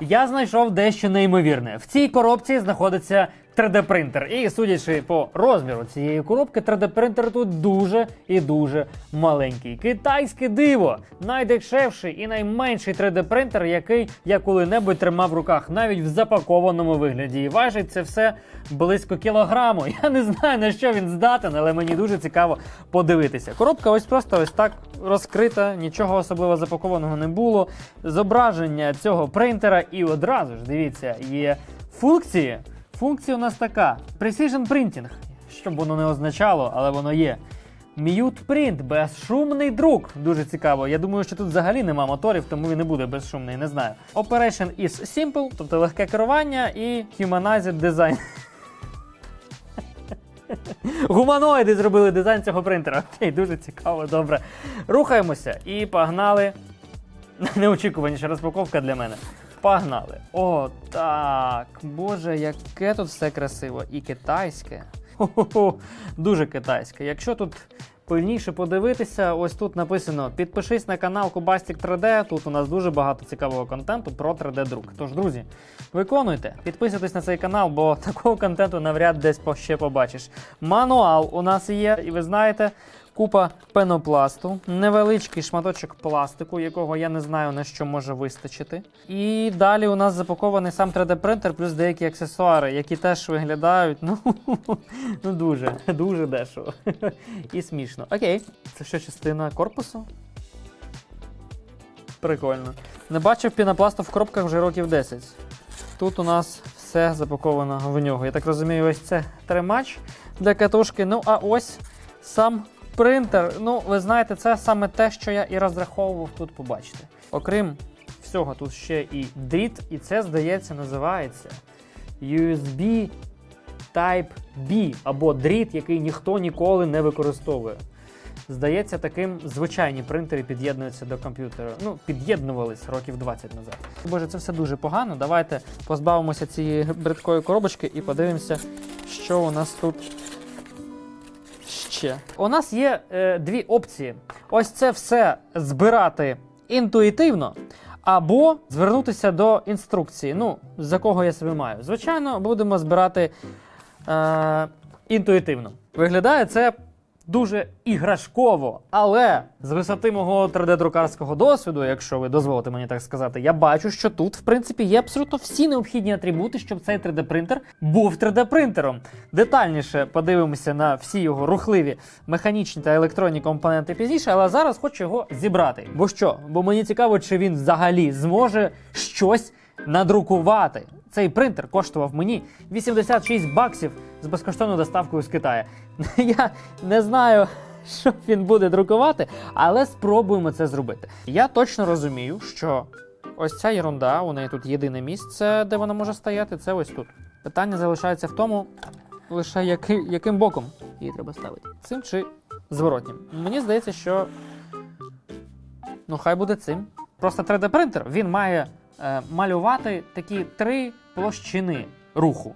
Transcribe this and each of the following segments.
я знайшов дещо неймовірне. В цій коробці знаходиться 3D-принтер. І судячи по розміру цієї коробки, 3D-принтер тут дуже і дуже маленький. Китайське диво, найдешевший і найменший 3D-принтер, який я коли-небудь тримав в руках, навіть в запакованому вигляді. І важить це все близько кілограму. Я не знаю на що він здатен, але мені дуже цікаво подивитися. Коробка ось просто ось так розкрита, нічого особливо запакованого не було. Зображення цього принтера, і одразу ж дивіться, є функції. Функція у нас така: Precision Printing, щоб воно не означало, але воно є. Mute Print, безшумний друк. Дуже цікаво. Я думаю, що тут взагалі нема моторів, тому він не буде безшумний, не знаю. Operation is simple, тобто легке керування і Humanized Design. Гуманоїди зробили дизайн цього принтера. Окей, дуже цікаво, добре. Рухаємося і погнали. Неочікуваніша розпаковка для мене. Погнали. О, так. Боже, яке тут все красиво. І китайське. Хо-хо-хо. Дуже китайське. Якщо тут пильніше подивитися, ось тут написано: підпишись на канал Кубастік 3D. Тут у нас дуже багато цікавого контенту про 3D-друк. Тож, друзі, виконуйте, підписуйтесь на цей канал, бо такого контенту навряд десь ще побачиш. Мануал у нас є, і ви знаєте. Купа пенопласту, невеличкий шматочок пластику, якого я не знаю на що може вистачити. І далі у нас запакований сам 3D-принтер, плюс деякі аксесуари, які теж виглядають ну, ну дуже, дуже дешево. І смішно. Окей, це що частина корпусу? Прикольно. Не бачив пінопласту в коробках вже років 10. Тут у нас все запаковано в нього. Я так розумію, ось це тримач для катушки. Ну, а ось сам принтер. Ну, ви знаєте, це саме те, що я і розраховував тут побачити. Окрім всього, тут ще і дріт, і це, здається, називається USB Type B або дріт, який ніхто ніколи не використовує. Здається, таким звичайні принтери під'єднуються до комп'ютера. Ну, під'єднувались років 20 назад. Боже, це все дуже погано. Давайте позбавимося цієї бридкої коробочки і подивимося, що у нас тут ще. У нас є е, дві опції: ось це все збирати інтуїтивно. Або звернутися до інструкції. Ну, за кого я себе маю. Звичайно, будемо збирати е, інтуїтивно. Виглядає це дуже іграшково, але з висоти мого 3D-друкарського досвіду, якщо ви дозволите мені так сказати, я бачу, що тут, в принципі, є абсолютно всі необхідні атрибути, щоб цей 3D-принтер був 3D-принтером. Детальніше подивимося на всі його рухливі механічні та електронні компоненти пізніше, але зараз хочу його зібрати. Бо що? Бо мені цікаво, чи він взагалі зможе щось надрукувати. Цей принтер коштував мені 86 баксів з безкоштовною доставкою з Китаю. Я не знаю, що він буде друкувати, але спробуємо це зробити. Я точно розумію, що ось ця ерунда, у неї тут єдине місце, де вона може стояти, це ось тут. Питання залишається в тому, лише яки, яким боком її треба ставити. Цим чи зворотнім. Мені здається, що ну хай буде цим. Просто 3D-принтер він має малювати такі три площини руху.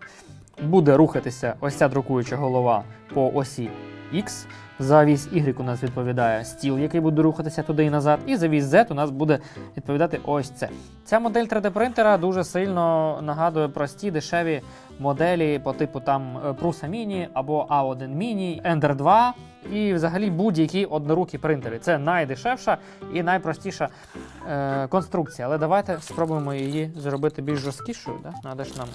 Буде рухатися ось ця друкуюча голова по осі X. За вісь Y у нас відповідає стіл, який буде рухатися туди і назад. І за вісь Z у нас буде відповідати ось це. Ця модель 3D-принтера дуже сильно нагадує прості дешеві моделі по типу там е, Prusa Mini або A1 Mini, Ender 2 і взагалі будь-які однорукі принтери. Це найдешевша і найпростіша е, конструкція. Але давайте спробуємо її зробити більш жорсткішою. Да? Надо ж нам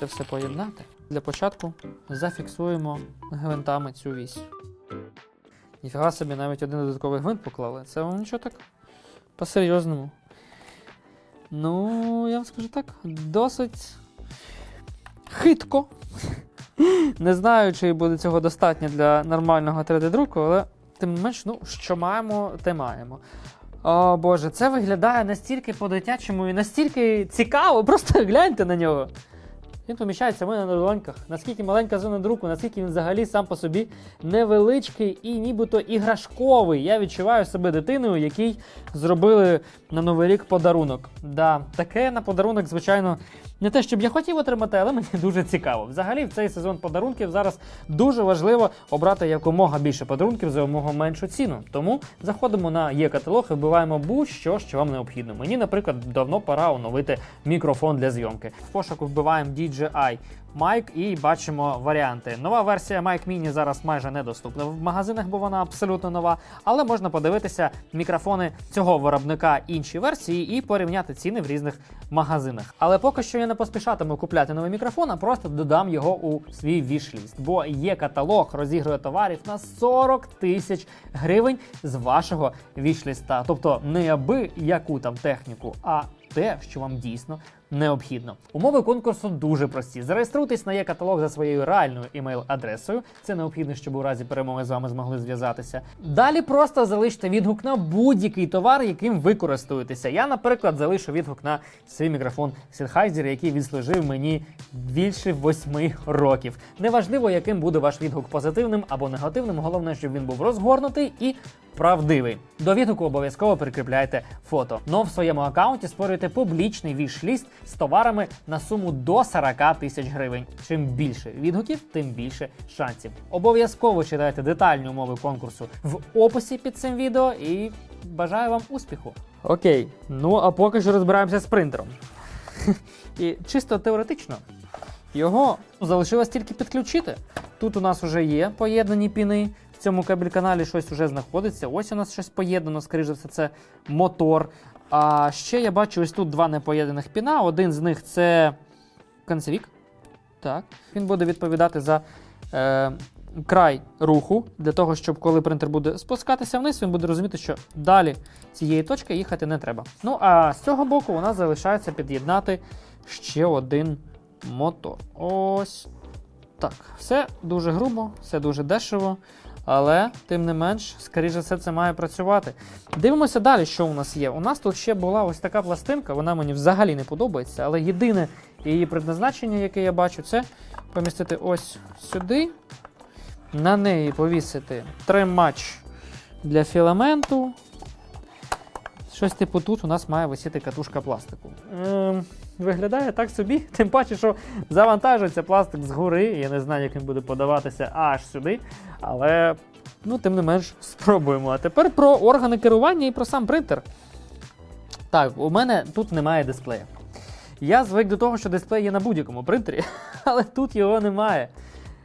це все поєднати. Для початку зафіксуємо гвинтами цю вісь. Ніфіга собі навіть один додатковий гвинт поклали. Це вам нічого так по-серйозному. Ну, я вам скажу так, досить хитко. Не знаю, чи буде цього достатньо для нормального 3D-друку, але тим не менш, ну, що маємо, те маємо. О Боже, це виглядає настільки по-дитячому і настільки цікаво. Просто гляньте на нього. Він поміщається в мене на долоньках. Наскільки маленька зона друку, наскільки він взагалі сам по собі невеличкий і нібито іграшковий. Я відчуваю себе дитиною, якій зробили на Новий рік подарунок. Да, таке на подарунок, звичайно, Не те, щоб я хотів отримати, але мені дуже цікаво. Взагалі, в цей сезон подарунків зараз дуже важливо обрати якомога більше подарунків за якомога меншу ціну. Тому заходимо на є каталог і вбиваємо будь-що, що вам необхідно. Мені, наприклад, давно пора оновити мікрофон для зйомки. В пошуку вбиваємо DJI Mic і бачимо варіанти. Нова версія Mic Mini зараз майже недоступна в магазинах, бо вона абсолютно нова. Але можна подивитися мікрофони цього виробника інші версії і порівняти ціни в різних магазинах. Але поки що я не поспішатиму купляти новий мікрофон, а просто додам його у свій вішліст. Бо є каталог, розігрує товарів на 40 тисяч гривень з вашого вішліста. Тобто не аби яку там техніку, а те, що вам дійсно необхідно. Умови конкурсу дуже прості. Зареєструйтесь на є каталог за своєю реальною імейл-адресою. Це необхідно, щоб у разі перемоги з вами змогли зв'язатися. Далі просто залиште відгук на будь-який товар, яким ви користуєтеся. Я, наприклад, залишу відгук на свій мікрофон Sennheiser, який відслужив мені більше восьми років. Неважливо, яким буде ваш відгук позитивним або негативним. Головне, щоб він був розгорнутий і правдивий. До відгуку обов'язково прикріпляйте фото. Но в своєму аккаунті створюйте публічний віш-ліст з товарами на суму до 40 тисяч гривень. Чим більше відгуків, тим більше шансів. Обов'язково читайте детальні умови конкурсу в описі під цим відео і бажаю вам успіху. Окей, ну а поки що розбираємося з принтером. І чисто теоретично його залишилось тільки підключити. Тут у нас вже є поєднані піни. В цьому кабель-каналі щось вже знаходиться. Ось у нас щось поєднано, скоріше за все, це мотор. А ще я бачу ось тут два непоєднаних піна. Один з них це канцевік. Так. Він буде відповідати за е, край руху, для того, щоб коли принтер буде спускатися вниз, він буде розуміти, що далі цієї точки їхати не треба. Ну а з цього боку у нас залишається під'єднати ще один мотор. Ось так. Все дуже грубо, все дуже дешево. Але, тим не менш, скоріше все, це має працювати. Дивимося далі, що у нас є. У нас тут ще була ось така пластинка, вона мені взагалі не подобається, але єдине її предназначення, яке я бачу, це помістити ось сюди. На неї повісити тримач для філаменту. Щось типу тут у нас має висіти катушка пластику. Ем, виглядає так собі, тим паче, що завантажується пластик згори. Я не знаю, як він буде подаватися аж сюди. Але, ну, тим не менш, спробуємо. А тепер про органи керування і про сам принтер. Так, у мене тут немає дисплея. Я звик до того, що дисплей є на будь-якому принтері, але тут його немає.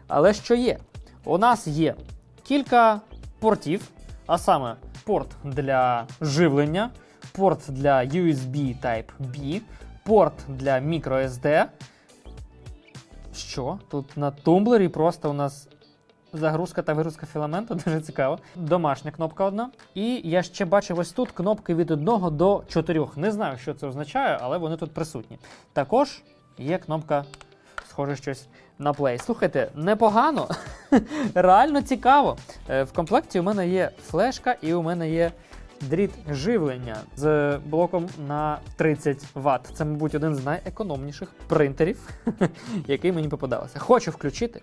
Але що є? У нас є кілька портів, а саме порт для живлення, порт для USB Type-B, порт для microSD. Що? Тут на тумблері просто у нас загрузка та вигрузка філаменту, дуже цікаво. Домашня кнопка одна. І я ще бачив ось тут кнопки від 1 до 4. Не знаю, що це означає, але вони тут присутні. Також є кнопка, схоже, щось на плей. Слухайте, непогано, реально цікаво. Е, В комплекті у мене є флешка і у мене є дріт живлення з блоком на 30 Вт. Це, мабуть, один з найекономніших принтерів, який мені попадався. Хочу включити,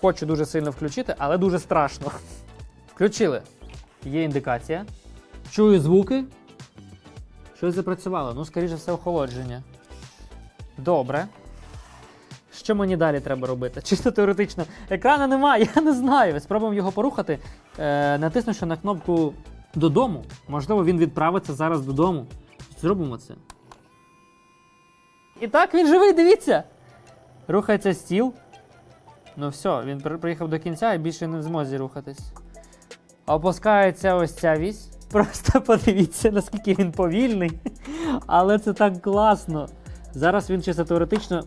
хочу дуже сильно включити, але дуже страшно. Включили. Є індикація. Чую звуки. Щось запрацювало. Ну, скоріше все, охолодження. Добре. Що мені далі треба робити? Чисто теоретично. Екрана немає, я не знаю. Спробуємо його порухати. Е, натиснувши на кнопку додому. Можливо, він відправиться зараз додому. Зробимо це. І так, він живий, дивіться. Рухається стіл. Ну все, він приїхав до кінця і більше не в змозі рухатись. Опускається ось ця вісь. Просто подивіться, наскільки він повільний. Але це так класно. Зараз він чисто теоретично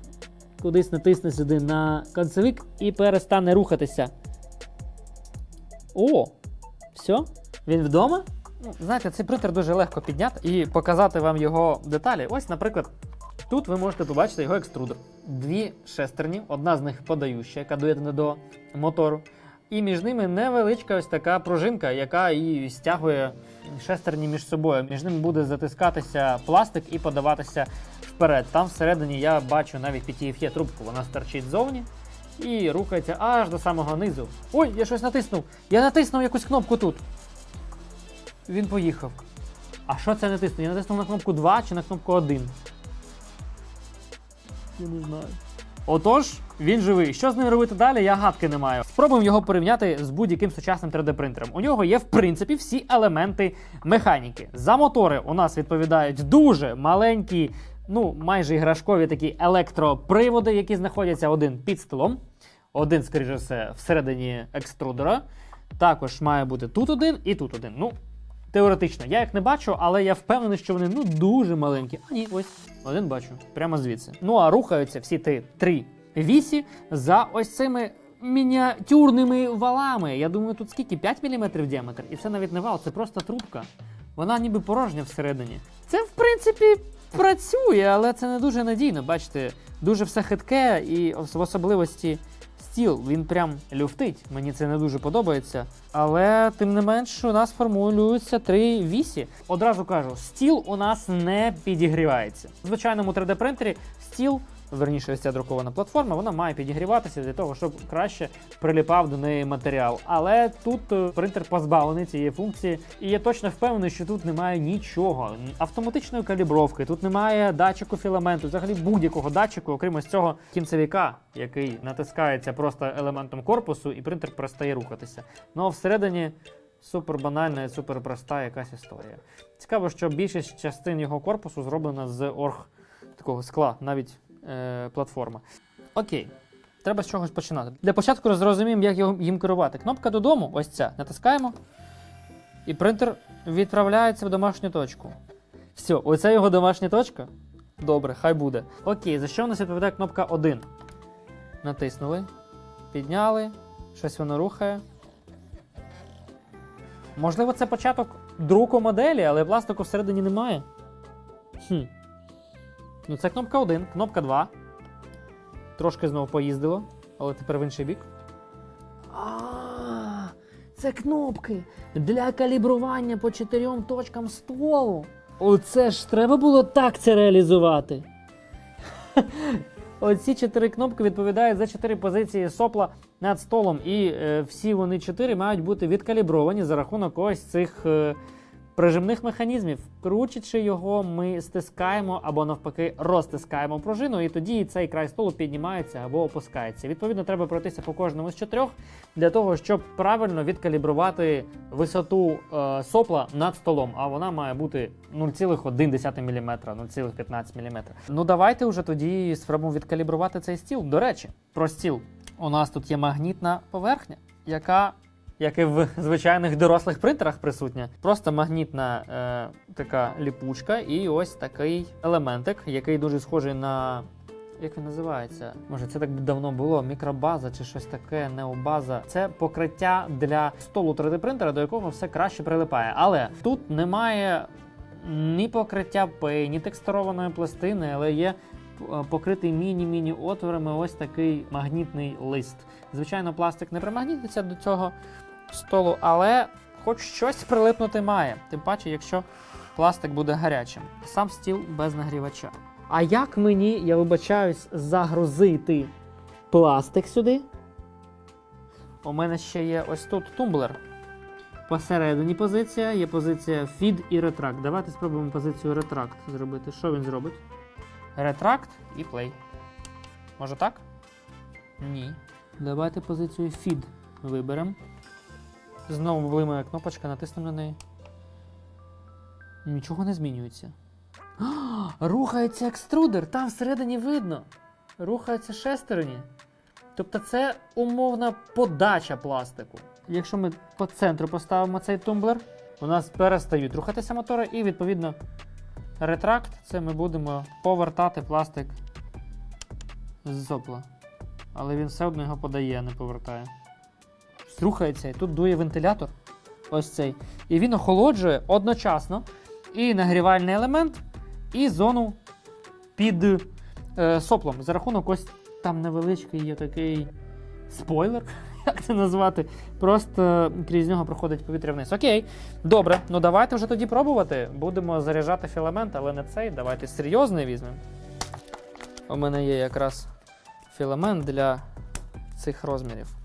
кудись натисне сюди на концевик і перестане рухатися. О! Все? Він вдома? Ну, знаєте, цей принтер дуже легко підняти і показати вам його деталі. Ось, наприклад, тут ви можете побачити його екструдер. Дві шестерні, одна з них подающа, яка доєднана до мотору. І між ними невеличка ось така пружинка, яка і стягує шестерні між собою. Між ними буде затискатися пластик і подаватися вперед. Там всередині я бачу навіть PTFE трубку, вона стерчить ззовні і рухається аж до самого низу. Ой, я щось натиснув! Я натиснув якусь кнопку тут. Він поїхав. А що це натиснув? Я натиснув на кнопку 2 чи на кнопку 1? Я не знаю. Отож, він живий. Що з ним робити далі? Я гадки не маю. Спробуємо його порівняти з будь-яким сучасним 3D-принтером. У нього є, в принципі, всі елементи механіки. За мотори у нас відповідають дуже маленькі, ну майже іграшкові такі електроприводи, які знаходяться один під столом, один, скоріше все, всередині екструдера. Також має бути тут один і тут один. Ну, теоретично, я їх не бачу, але я впевнений, що вони ну дуже маленькі. А ні, ось один бачу, прямо звідси. Ну а рухаються всі ті три вісі за ось цими мініатюрними валами. Я думаю, тут скільки? 5 мм діаметр. І це навіть не вал, це просто трубка. Вона ніби порожня всередині. Це, в принципі, працює, але це не дуже надійно. Бачите, дуже все хитке і в особливості стіл. Він прям люфтить. Мені це не дуже подобається. Але тим не менш, у нас формулюються три вісі. Одразу кажу, стіл у нас не підігрівається. В звичайному 3D принтері стіл. Верніше, ця друкована платформа, вона має підігріватися для того, щоб краще приліпав до неї матеріал. Але тут е, принтер позбавлений цієї функції, і я точно впевнений, що тут немає нічого. Автоматичної калібровки, тут немає датчику філаменту, взагалі будь-якого датчику, окрім ось цього кінцевіка, який натискається просто елементом корпусу, і принтер перестає рухатися. Ну а всередині супер банальна і супер проста якась історія. Цікаво, що більшість частин його корпусу зроблена з орг такого скла, навіть е, платформа. Окей. Треба з чогось починати. Для початку зрозуміємо, як їм керувати. Кнопка додому, ось ця. Натискаємо. І принтер відправляється в домашню точку. Все, оце його домашня точка. Добре, хай буде. Окей, за що в нас відповідає кнопка 1? Натиснули. Підняли. Щось воно рухає. Можливо, це початок друку моделі, але пластику всередині немає. Хм. Ну, це кнопка 1, кнопка 2. Трошки знову поїздило, але тепер в інший бік. А, це кнопки для калібрування по чотирьом точкам столу. Оце ж треба було так це реалізувати. Оці чотири кнопки відповідають за чотири позиції сопла над столом, і е, всі вони чотири мають бути відкалібровані за рахунок ось цих е, прижимних механізмів. Кручачи його, ми стискаємо або навпаки розтискаємо пружину, і тоді цей край столу піднімається або опускається. Відповідно, треба пройтися по кожному з чотирьох для того, щоб правильно відкалібрувати висоту е, сопла над столом. А вона має бути 0,1 мм, 0,15 мм. Ну давайте вже тоді спробуємо відкалібрувати цей стіл. До речі, про стіл. У нас тут є магнітна поверхня, яка як і в звичайних дорослих принтерах присутня. Просто магнітна е, така ліпучка, і ось такий елементик, який дуже схожий на. Як він називається? Може, це так давно було? Мікробаза чи щось таке, необаза. Це покриття для столу 3D принтера, до якого все краще прилипає. Але тут немає ні покриття пей, ні текстурованої пластини, але є е, покритий міні-міні отворами ось такий магнітний лист. Звичайно, пластик не примагнітиться до цього столу, але хоч щось прилипнути має. Тим паче, якщо пластик буде гарячим. Сам стіл без нагрівача. А як мені, я вибачаюсь, загрузити пластик сюди? У мене ще є ось тут тумблер. Посередині позиція, є позиція feed і retract. Давайте спробуємо позицію retract зробити. Що він зробить? Retract і play. Може так? Ні. Давайте позицію feed виберемо. Знову блимає кнопочка, натиснемо на неї. Нічого не змінюється. А, рухається екструдер, там всередині видно. Рухаються шестерні. Тобто це умовна подача пластику. Якщо ми по центру поставимо цей тумблер, у нас перестають рухатися мотори, і відповідно ретракт це ми будемо повертати пластик з сопла. Але він все одно його подає, а не повертає рухається, і тут дує вентилятор. Ось цей. І він охолоджує одночасно і нагрівальний елемент, і зону під е, соплом. За рахунок ось там невеличкий є такий спойлер, як це назвати. Просто крізь нього проходить повітря вниз. Окей, добре, ну давайте вже тоді пробувати. Будемо заряджати філамент, але не цей. Давайте серйозний візьмемо. У мене є якраз філамент для цих розмірів.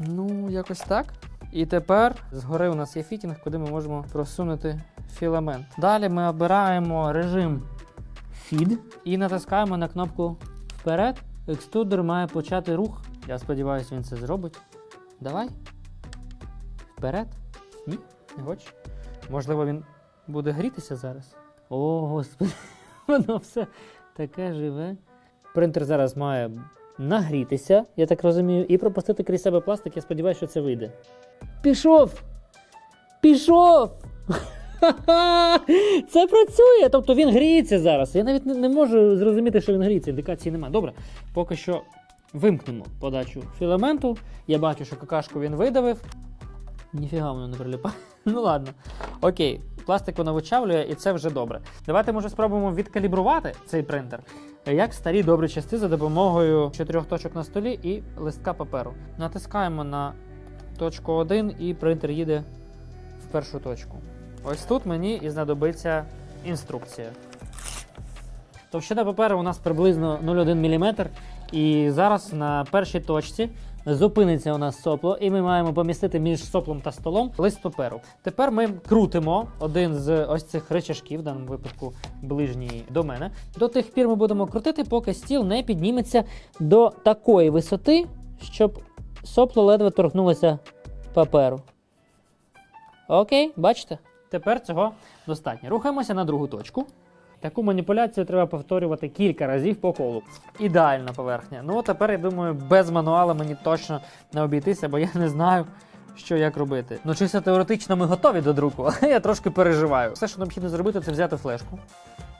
Ну, якось так. І тепер згори у нас є фітінг, куди ми можемо просунути філамент. Далі ми обираємо режим Feed і натискаємо на кнопку Вперед. Екструдер має почати рух. Я сподіваюся, він це зробить. Давай. Вперед. Ні, не хочеш? Можливо, він буде грітися зараз. О, господи, воно все таке живе. Принтер зараз має нагрітися, я так розумію, і пропустити крізь себе пластик. Я сподіваюся, що це вийде. Пішов! Пішов! Це працює! Тобто він гріється зараз. Я навіть не, можу зрозуміти, що він гріється. Індикації немає. Добре, поки що вимкнемо подачу філаменту. Я бачу, що какашку він видавив. Ніфіга воно не приліпає. Ну ладно. Окей, пластик воно вичавлює, і це вже добре. Давайте, може, спробуємо відкалібрувати цей принтер, як старі добрі части за допомогою чотирьох точок на столі і листка паперу. Натискаємо на точку 1 і принтер їде в першу точку. Ось тут мені і знадобиться інструкція. Товщина паперу у нас приблизно 0,1 мм. І зараз на першій точці зупиниться у нас сопло, і ми маємо помістити між соплом та столом лист паперу. Тепер ми крутимо один з ось цих речашків, в даному випадку ближній до мене. До тих пір ми будемо крутити, поки стіл не підніметься до такої висоти, щоб сопло ледве торкнулося паперу. Окей, бачите? Тепер цього достатньо. Рухаємося на другу точку. Таку маніпуляцію треба повторювати кілька разів по колу. Ідеальна поверхня. Ну, тепер, я думаю, без мануала мені точно не обійтися, бо я не знаю, що як робити. Ну, чисто теоретично ми готові до друку, але я трошки переживаю. Все, що необхідно зробити, це взяти флешку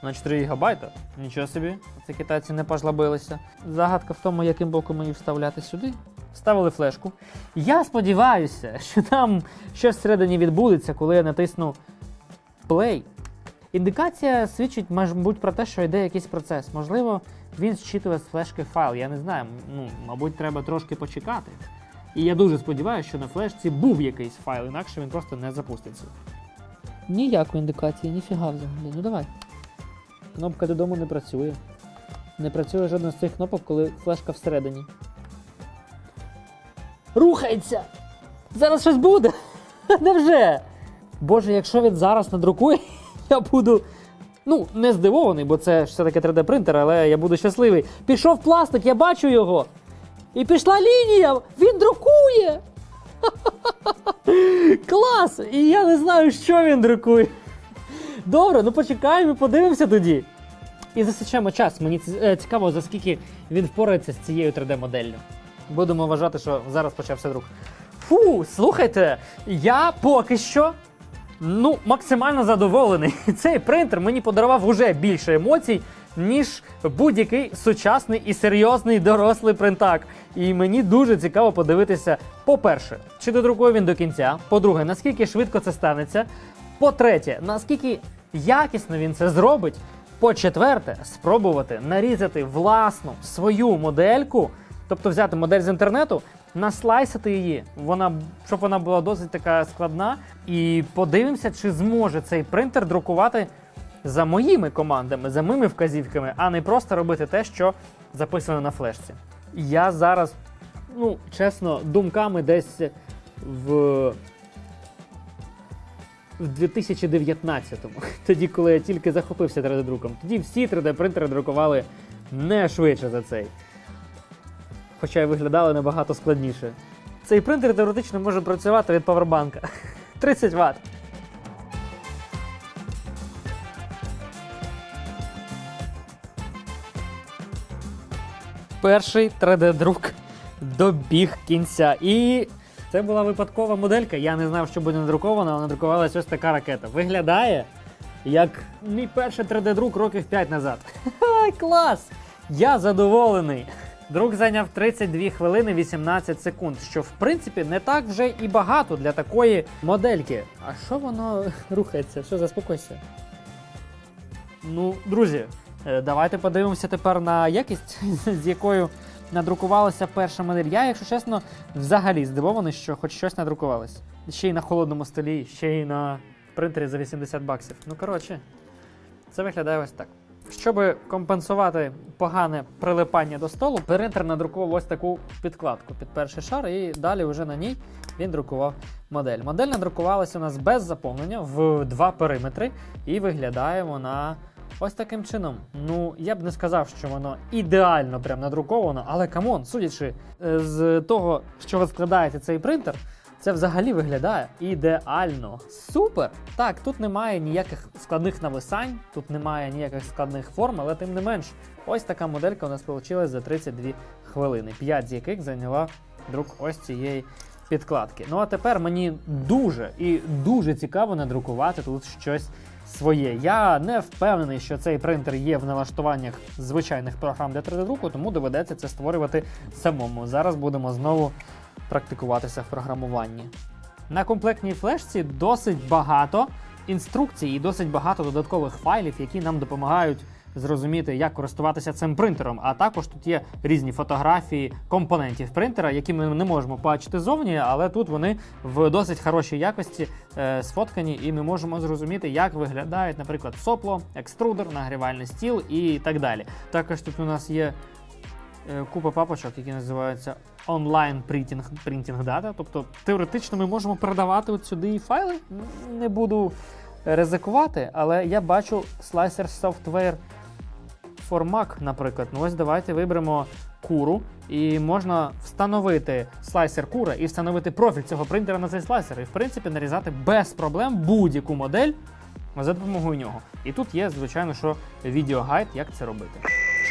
на 4 гігабайта. Нічого собі, ці китайці не пожлобилися. Загадка в тому, яким боком її вставляти сюди. Вставили флешку. Я сподіваюся, що там щось всередині відбудеться, коли я натисну play. Індикація свідчить, мабуть, про те, що йде якийсь процес. Можливо, він зчитує з флешки файл. Я не знаю. Ну, мабуть, треба трошки почекати. І я дуже сподіваюся, що на флешці був якийсь файл, інакше він просто не запуститься. Ніякої індикації, ніфіга взагалі. Ну давай. Кнопка додому не працює. Не працює жодна з цих кнопок, коли флешка всередині. Рухається! Зараз щось буде! Невже? Боже, якщо він зараз надрукує, я буду. Ну, не здивований, бо це все-таки 3D-принтер, але я буду щасливий. Пішов пластик, я бачу його. І пішла лінія! Він друкує! Клас! І я не знаю, що він друкує. Добре, ну почекаємо, подивимося тоді. І засічемо час. Мені е, цікаво, за скільки він впорається з цією 3D-моделлю. Будемо вважати, що зараз почався друк. Фу, слухайте, я поки що ну, максимально задоволений. Цей принтер мені подарував уже більше емоцій, ніж будь-який сучасний і серйозний дорослий принтак. І мені дуже цікаво подивитися, по-перше, чи додрукує він до кінця. По-друге, наскільки швидко це станеться. По-третє, наскільки якісно він це зробить. По-четверте, спробувати нарізати власну свою модельку, тобто взяти модель з інтернету, наслайсити її, вона, щоб вона була досить така складна. І подивимося, чи зможе цей принтер друкувати за моїми командами, за моїми вказівками, а не просто робити те, що записано на флешці. Я зараз, ну, чесно, думками десь в. В 2019-му, тоді, коли я тільки захопився 3D-друком, тоді всі 3D-принтери друкували не швидше за цей. Хоча й виглядали набагато складніше. Цей принтер теоретично може працювати від павербанка. 30 Вт. Перший 3D-друк добіг кінця. І це була випадкова моделька. Я не знав, що буде надруковано, але надрукувалась ось така ракета. Виглядає як мій перший 3D-друк років 5 назад. Клас! Я задоволений. Друк зайняв 32 хвилини 18 секунд, що в принципі не так вже і багато для такої модельки. А що воно рухається? Що заспокойся? Ну, друзі, е, давайте подивимося тепер на якість, з якою надрукувалася перша модель. Я, якщо чесно, взагалі здивований, що хоч щось надрукувалось. Ще й на холодному столі, ще й на принтері за 80 баксів. Ну, коротше, це виглядає ось так. Щоб компенсувати погане прилипання до столу, принтер надрукував ось таку підкладку під перший шар, і далі вже на ній він друкував модель. Модель надрукувалася у нас без заповнення в два периметри, і виглядає вона ось таким чином. Ну, я б не сказав, що воно ідеально прям надруковано, але камон, судячи е, з того, що ви складаєте цей принтер, це взагалі виглядає ідеально. Супер! Так, тут немає ніяких складних нависань, тут немає ніяких складних форм, але тим не менш, ось така моделька у нас вийшла за 32 хвилини, 5 з яких зайняла друк ось цієї підкладки. Ну а тепер мені дуже і дуже цікаво надрукувати тут щось своє. Я не впевнений, що цей принтер є в налаштуваннях звичайних програм для 3D-друку, тому доведеться це створювати самому. Зараз будемо знову практикуватися в програмуванні. На комплектній флешці досить багато інструкцій і досить багато додаткових файлів, які нам допомагають зрозуміти, як користуватися цим принтером. А також тут є різні фотографії компонентів принтера, які ми не можемо бачити зовні, але тут вони в досить хорошій якості е, сфоткані, і ми можемо зрозуміти, як виглядають, наприклад, сопло, екструдер, нагрівальний стіл і так далі. Також тут у нас є е, купа папочок, які називаються онлайн принтінг, принтінг дата. Тобто теоретично ми можемо передавати от сюди і файли. Не буду ризикувати, але я бачу Slicer Software for Mac, наприклад. Ну ось давайте виберемо куру, і можна встановити слайсер кура і встановити профіль цього принтера на цей слайсер. І в принципі нарізати без проблем будь-яку модель за допомогою нього. І тут є, звичайно, що відеогайд, як це робити.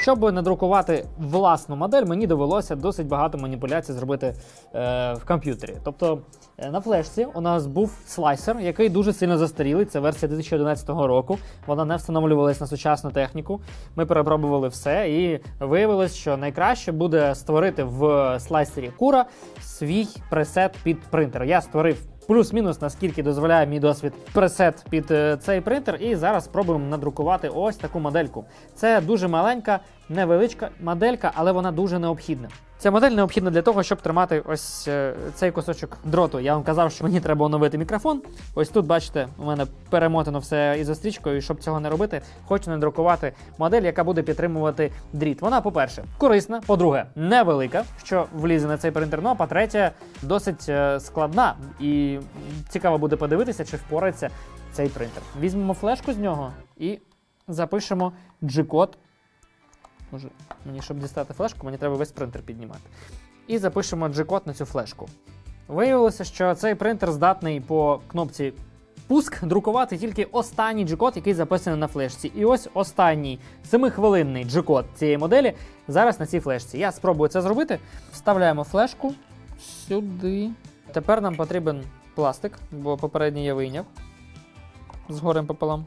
Щоб надрукувати власну модель, мені довелося досить багато маніпуляцій зробити е, в комп'ютері. Тобто е, на флешці у нас був слайсер, який дуже сильно застарілий. Це версія 2011 року. Вона не встановлювалась на сучасну техніку. Ми перепробували все, і виявилось, що найкраще буде створити в слайсері кура свій пресет під принтер. Я створив. Плюс-мінус, наскільки дозволяє мій досвід пресет під е, цей принтер, і зараз спробуємо надрукувати ось таку модельку. Це дуже маленька, невеличка моделька, але вона дуже необхідна. Ця модель необхідна для того, щоб тримати ось е, цей кусочок дроту. Я вам казав, що мені треба оновити мікрофон. Ось тут, бачите, у мене перемотано все ізострічкою, і щоб цього не робити, хочу надрукувати модель, яка буде підтримувати дріт. Вона, по-перше, корисна, по-друге, невелика, що влізе на цей принтер. Ну а по-третє, досить е, складна. І цікаво буде подивитися, чи впорається цей принтер. Візьмемо флешку з нього і запишемо G-код. Може, мені, щоб дістати флешку, мені треба весь принтер піднімати. І запишемо G-код на цю флешку. Виявилося, що цей принтер здатний по кнопці пуск друкувати тільки останній G-код, який записаний на флешці. І ось останній 7-хвилинний G-код цієї моделі зараз на цій флешці. Я спробую це зробити. Вставляємо флешку сюди. Тепер нам потрібен пластик, бо попередній я вийняв з горем пополам.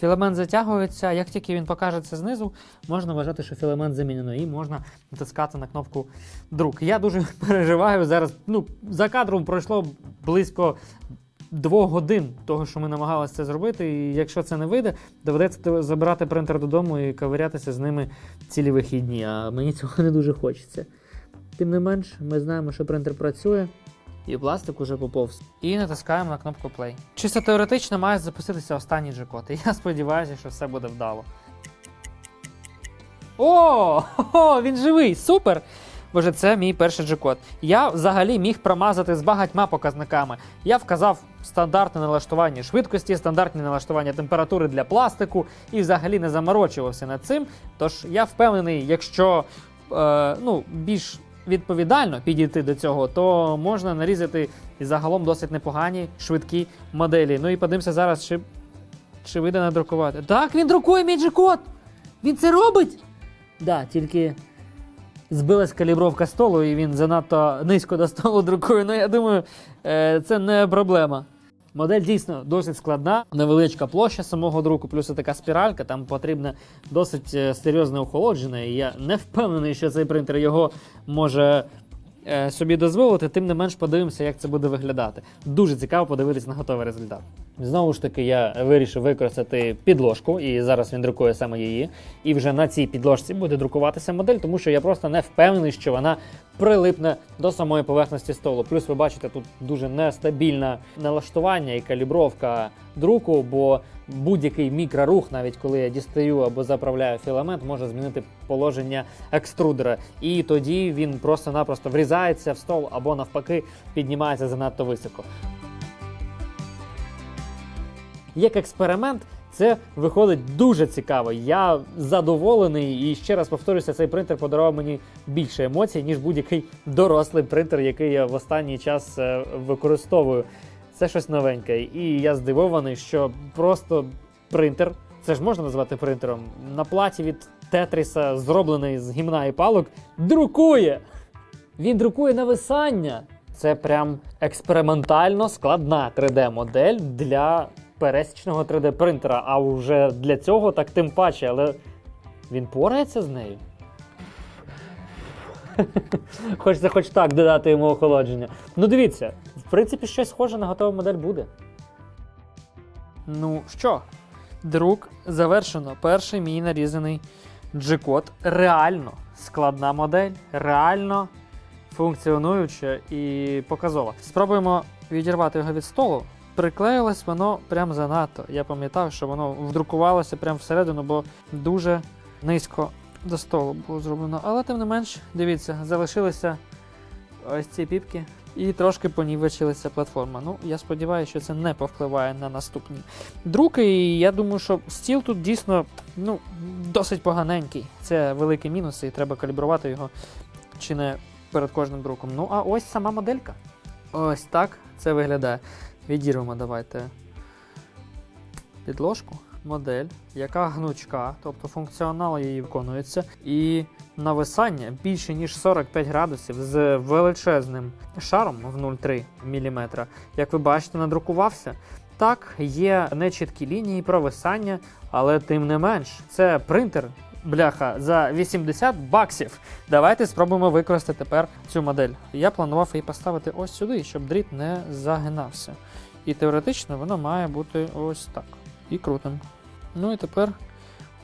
Філамент затягується, як тільки він покажеться знизу, можна вважати, що філамент замінено, і можна натискати на кнопку друк. Я дуже переживаю зараз. Ну, за кадром пройшло близько двох годин того, що ми намагалися це зробити. І якщо це не вийде, доведеться забирати принтер додому і ковирятися з ними цілі вихідні. А мені цього не дуже хочеться. Тим не менш, ми знаємо, що принтер працює. І пластик уже поповз. І натискаємо на кнопку Play. Чисто теоретично має запуститися останній G-код. І я сподіваюся, що все буде вдало. О, хо-хо, він живий! Супер! Боже, це мій перший G-код. Я взагалі міг промазати з багатьма показниками. Я вказав стандартне налаштування швидкості, стандартне налаштування температури для пластику і взагалі не заморочувався над цим. Тож я впевнений, якщо е, ну, більш відповідально підійти до цього, то можна нарізати і загалом досить непогані швидкі моделі. Ну і подивимося зараз, чи, чи вийде надрукувати. Так, він друкує мій G-код! Він це робить! Да, тільки збилась калібровка столу, і він занадто низько до столу друкує. Ну, я думаю, е, це не проблема. Модель дійсно досить складна, невеличка площа самого друку, плюс така спіралька, там потрібне досить е, серйозне охолодження. І я не впевнений, що цей принтер його може собі дозволити, тим не менш подивимося, як це буде виглядати. Дуже цікаво подивитись на готовий результат. Знову ж таки, я вирішив використати підложку, і зараз він друкує саме її. І вже на цій підложці буде друкуватися модель, тому що я просто не впевнений, що вона прилипне до самої поверхності столу. Плюс ви бачите, тут дуже нестабільне налаштування і калібровка друку, бо будь-який мікрорух, навіть коли я дістаю або заправляю філамент, може змінити положення екструдера. І тоді він просто-напросто врізається в стол або навпаки піднімається занадто високо. Як експеримент, Це виходить дуже цікаво. Я задоволений і ще раз повторюся, цей принтер подарував мені більше емоцій, ніж будь-який дорослий принтер, який я в останній час е, використовую. Це щось новеньке. І я здивований, що просто принтер, це ж можна назвати принтером, на платі від Тетріса, зроблений з гімна і палок, друкує. Він друкує нависання. Це прям експериментально складна 3D-модель для пересічного 3D-принтера. А вже для цього так тим паче, але він порається з нею. Хочеться хоч так додати йому охолодження. Ну дивіться, в принципі, щось схоже на готову модель буде. Ну що, друк завершено. Перший мій нарізаний G-код. Реально складна модель, реально функціонуюча і показова. Спробуємо відірвати його від столу. Приклеїлось воно прям занадто. Я пам'ятав, що воно вдрукувалося прямо всередину, бо дуже низько до столу було зроблено. Але тим не менш, дивіться, залишилися ось ці піпки і трошки понівечилася платформа. Ну, я сподіваюся, що це не повпливає на наступні друки. І я думаю, що стіл тут дійсно ну, досить поганенький. Це великий мінус, і треба калібрувати його чи не перед кожним друком. Ну, а ось сама моделька. Ось так це виглядає. Відірвемо давайте підложку, модель, яка гнучка, тобто функціонал її виконується, і нависання більше ніж 45 градусів з величезним шаром в 0,3 мм. Як ви бачите, надрукувався. Так, є нечіткі лінії провисання, але тим не менш, це принтер. Бляха за 80 баксів. Давайте спробуємо використати тепер цю модель. Я планував її поставити ось сюди, щоб дріт не загинався. І теоретично воно має бути ось так. І крутим. Ну і тепер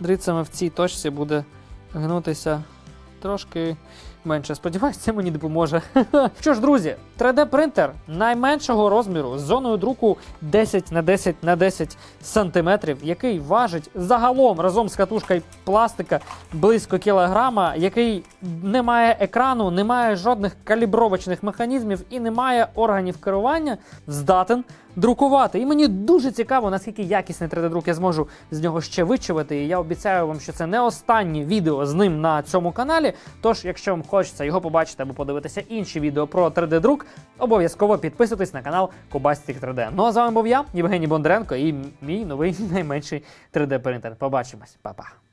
дрицями в цій точці буде гнутися трошки менше. Сподіваюсь, це мені допоможе. Що ж, друзі, 3D-принтер найменшого розміру з зоною друку 10 на 10 на 10 сантиметрів, який важить загалом разом з катушкою пластика близько кілограма, який не має екрану, не має жодних калібровочних механізмів і не має органів керування, здатен друкувати. І мені дуже цікаво, наскільки якісний 3D-друк я зможу з нього ще вичувати. І я обіцяю вам, що це не останнє відео з ним на цьому каналі. Тож, якщо вам хочеться його побачити або подивитися інші відео про 3D-друк, обов'язково підписуйтесь на канал Кубастик 3D. Ну а з вами був я, Євгеній Бондаренко, і мій новий найменший 3D принтер. Побачимось, Па-па.